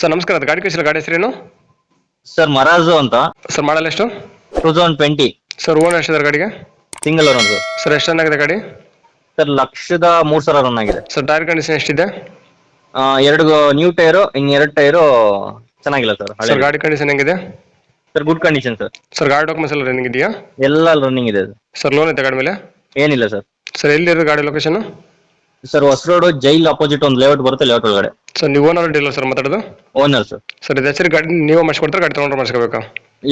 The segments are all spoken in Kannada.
ಸರ್ ನಮಸ್ಕಾರ. ಅದು ಗಾಡಿ ಕಳಿಸಿಲ್ಲ. ಗಾಡಿ ಹೆಸರೇನು? ಸರ್ ಮರಾಜು ಅಂತ. ಸರ್ ಮಾಡಲ್ ಎಷ್ಟು? Two thousand twenty sir own ಎಷ್ಟಿದ್ದಾರೆ ಗಾಡಿಗೆ? Single owner. ಸರ್ ಸರ್ ಎಷ್ಟು ಚೆನ್ನಾಗಿದೆ ಗಾಡಿ? ಸರ್ ಲಕ್ಷದ ಮೂರು ಸಾವಿರ ರನ್ ಆಗಿದೆ. ಸರ್ ಟೈರ್ ಕಂಡೀಷನ್ ಎಷ್ಟಿದೆ? ಆ, ಎರಡು ನ್ಯೂ ಟೈರು ಇನ್ನು ಎರಡು ಟೈರು ಚೆನ್ನಾಗಿಲ್ಲ ಸರ್ ಸರ್ ಗಾಡಿ ಕಂಡೀಷನ್ ಹೆಂಗಿದೆ? Sir good condition sir. Sir ಗಾಡಿ ಡಾಕ್ಯುಮೆಂಟ್ಸ್ ಎಲ್ಲ ರನ್ನಿಂಗ್ ಇದೆಯಾ? ಎಲ್ಲ ರನ್ನಿಂಗ್ ಇದೆ ಸರ್. ಸರ್ ಲೋನ್ ಐತೆ ಗಾಡಿ ಮೇಲೆ? ಏನಿಲ್ಲ ಸರ್. ಸರ್ ಎಲ್ಲಿರೋದು ಗಾಡಿ ಲೊಕೇಶನ್ ಸರ್ ಹೊಸ ರೋಡು ಜೈಲ್ ಅಪೋಸಿಟ್ ಒಂದು ಲೇಔಟ್ ಬರುತ್ತೆ ಲೇಔಟ್ ಒಳಗಡೆ. ಸರ್ ನೀವು ಓನರ್ ಡೀಲರ್ ಸರ್ ಮಾತಾಡೋದು? ಓನರ್ ಸರ್ ಸರ್ ಇದು ಹೆಸರು ಗಾಡಿ ನೀವು ಮಾಡಿಸ್ಕೊಡ್ತಾರೆ ಗಾಡಿ ತೊಗೊಂಡ್ರೆ ಮಾಡಿಸ್ಕೋಬೇಕಾ?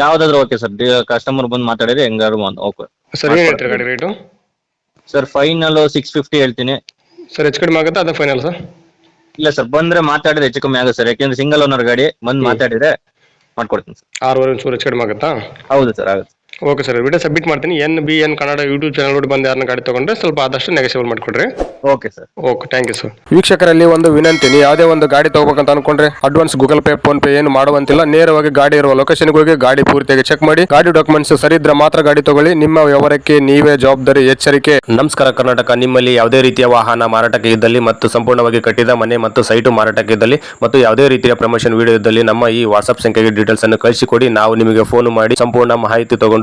ಯಾವ್ದಾದ್ರು ಓಕೆ ಸರ್ ಕಸ್ಟಮರ್ ಬಂದು ಮಾತಾಡಿದ್ರೆ ಹೆಂಗಾದ್ರು ಓಕೆ ಸರ್ ಏನು ಹೇಳ್ತೀರಿ ಗಾಡಿ rate sir final six fifty ಹೇಳ್ತೀನಿ. ಸರ್ ಹೆಚ್ಚು ಕಡಿಮೆ ಆಗುತ್ತಾ ಅದು ಫೈನಲ್ ಸರ್ ಇಲ್ಲ ಸರ್ ಬಂದ್ರೆ ಮಾತಾಡಿದ್ರೆ ಹೆಚ್ಚು ಕಮ್ಮಿ ಆಗುತ್ತೆ ಸರ್ ಯಾಕೆಂದ್ರೆ ಸಿಂಗಲ್ ಓನರ್ ಗಾಡಿ ಬಂದು ಮಾತಾಡಿದ್ರೆ ಮಾಡ್ಕೊಡ್ತೀನಿ ಸರ್ ಆರೂವರೆ ಒಂಚೂರು ಹೆಚ್ಚು ಕಡಿಮೆ ಆಗುತ್ತಾ? ಹೌದು ಸರ್ ಆಗುತ್ತೆ. ಓಕೆ ಸರ್ ವಿಡಿಯೋ ಸಬ್ಮಿಟ್ ಮಾಡ್ತೀನಿ. N B N Kannada YouTube channel ನೋಡಿ ಬಂದು ಯಾರನ್ನ ಗಾಡಿ ತಗೊಂಡ್ರೆ ಸ್ವಲ್ಪ ಆದಷ್ಟು ನೆಗೆಸಿಬಲ್ ಮಾಡಿಕೊಡ್ರಿ. Okay sir okay thank you sir ವೀಕ್ಷಕರಲ್ಲಿ ಒಂದು ವಿನಂತಿ ನೀವು ಯಾವುದೇ ಒಂದು ಗಾಡಿ ತಗೋಬೇಕಂತ ಅನ್ಕೊಂಡ್ರೆ advance Google Pay PhonePe ಏನು ಮಾಡುವಂತಿಲ್ಲ. ನೇರವಾಗಿ ಗಾಡಿ ಇರುವ ಲೊಕೇಶನ್ ಹೋಗಿ ಗಾಡಿ ಪೂರ್ತಿಯಾಗಿ ಚೆಕ್ ಮಾಡಿ. ಗಾಡಿ ಡಾಕ್ಯುಮೆಂಟ್ಸ್ ಸರಿ ಇದ್ರೆ ಮಾತ್ರ ಗಾಡಿ ತಗೊಳ್ಳಿ. ನಿಮ್ಮ ವ್ಯವಹಾರಕ್ಕೆ ನೀವೇ ಜವಾಬ್ದಾರಿ ಎಚ್ಚರಿಕೆ. ನಮಸ್ಕಾರ ಕರ್ನಾಟಕ. ನಿಮ್ಮಲ್ಲಿ ಯಾವುದೇ ರೀತಿಯ ವಾಹನ ಮಾರಾಟಕ್ಕೆ ಇದ್ದಲ್ಲಿ ಮತ್ತು ಸಂಪೂರ್ಣವಾಗಿ ಕಟ್ಟಿದ ಮನೆ ಮತ್ತು ಸೈಟು ಮಾರಾಟಕ್ಕೆ ಇದ್ದಲ್ಲಿ ಮತ್ತು ಯಾವುದೇ ರೀತಿಯ ಪ್ರಮೋಷನ್ ವಿಡಿಯೋ ಇದ್ದಲ್ಲಿ ನಮ್ಮ ಈ ವಾಟ್ಸ್ಆಪ್ ಸಂಖ್ಯೆಗೆ ಡೀಟೇಲ್ಸ್ ಅನ್ನು ಕಳಿಸಿಕೊಡಿ. ನಾವು ನಿಮಗೆ ಫೋನ್ ಮಾಡಿ ಸಂಪೂರ್ಣ ಮಾಹಿತಿ ತಗೊಂಡು